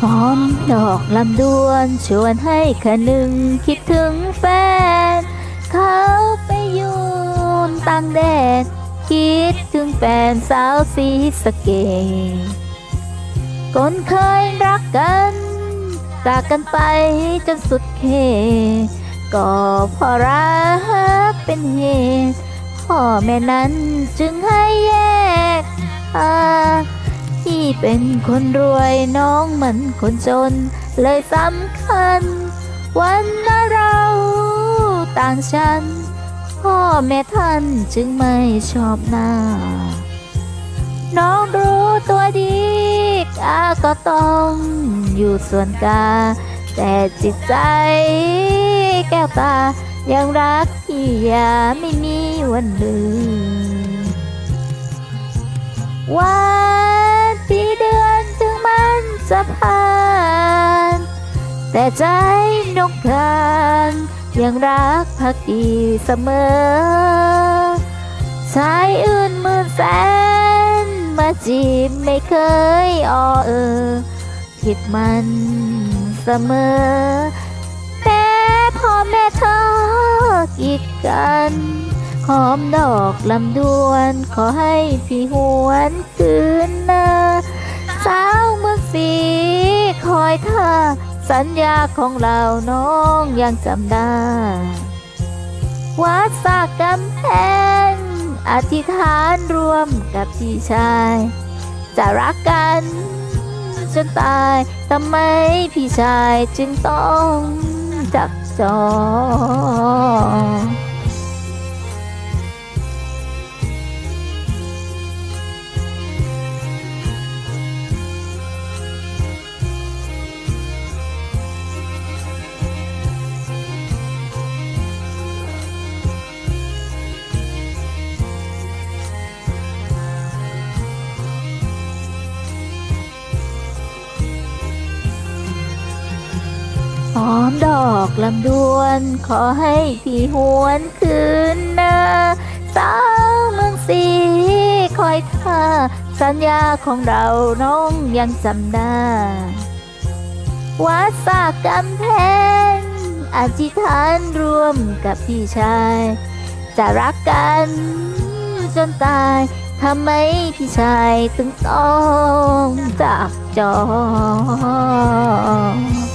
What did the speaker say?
หอมดอกลำดวนชวนให้คนึงคิดถึงแฟน เขาไปยู่ต่างแดนคิดถึงแฟนสาวสีสเกตคนเคยรักกันจากกันไปจนสุดเขตก็เพอรักเป็นเหตุพ่อแม่นั้นจึงให้แยกทา งที่เป็นคนรวยน้องมันคนจน เลยสำคัญ วันนั้นเราต่างฉันพ่อแม่ท่านจึงไม่ชอบหน้า น้องรู้ตัวดีกาก็ต้องอยู่ส่วนกา แต่จิตใจแก้วตา ยังรักที่ยาไม่มีวันลืมวัน แต่ใจนกกานยังรักพักดีเสมอ ชายอื่นมื่นแสน มาจีบไม่เคยอ้อเออ คิดมันเสมอ แต่พ่อแม่เธอกีดกันหอมดอกลำดวน ขอให้พี่หวนคืนนาสาวเมืองสีคอยท่า สัญญาของเราน้องยังจำได้วัดสากกำแพงอธิษฐานร่วมกับพี่ชาย จะรักกันจนตายทำไมพี่ชายจึงต้องจักจอง หอมดอกลำดวน ขอให้พี่หวนคืนนาสาวเมืองสีคอยท่าสัญญาของเราน้องยังจำได้ วัดสากกำแพงอธิษฐานร่วมกับพี่ชาย จะรักกันจนตายทำไมพี่ชายถึงต้องจากจอง